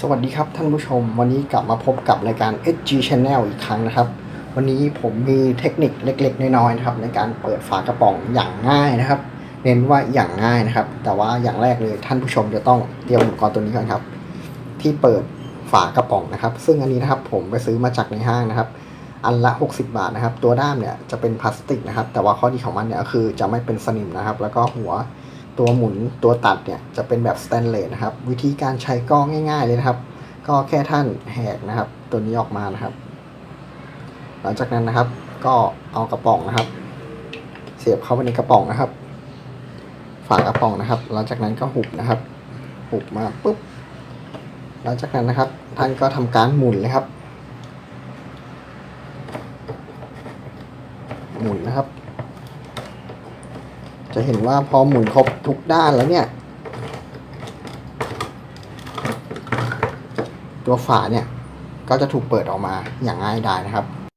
สวัสดีครับท่านผู้ชม วันนี้กลับมาพบกับรายการ SG Channel อีกครั้งนะครับ วันนี้ผมมีเทคนิคเล็ก ๆ น้อยๆนะครับ ในการเปิดฝากระป๋องอย่างง่ายนะครับ เน้นว่าอย่างง่ายนะครับ แต่ว่าอย่างแรกเลยท่านผู้ชมจะต้องเตรียมอุปกรณ์ตัวนี้ก่อนครับ ที่เปิดฝากระป๋องนะครับ ซึ่งอันนี้นะครับผมไปซื้อมาจากในห้างนะครับ อันละ 60 บาทนะครับ ตัวด้ามเนี่ยจะเป็นพลาสติกนะครับ แต่ว่าข้อดีของมันเนี่ยก็คือจะไม่เป็นสนิมนะครับ แล้วก็หัว ตัวหมุนตัวตัดเนี่ยจะเป็นแบบสแตนเลสนะครับ วิธีการใช้ก็ง่าย ๆเลยนะครับ ก็แค่ท่านแหกนะครับ ตัวนี้ออกมานะครับ หลังจากนั้นนะครับ ก็เอากระป๋องนะครับ เสียบเข้าไปในกระป๋องนะครับ ฝากระป๋องนะครับ หลังจากนั้นก็หุบนะครับ หุบมาปุ๊บหลังจากนั้นนะครับ ท่านก็ทำการหมุนเลยครับ หมุนนะครับ จะเห็นว่าพอหมุนครบทุกด้านแล้วเนี่ย ตัวฝาเนี่ยก็จะถูกเปิดออกมาอย่างง่ายดายนะครับ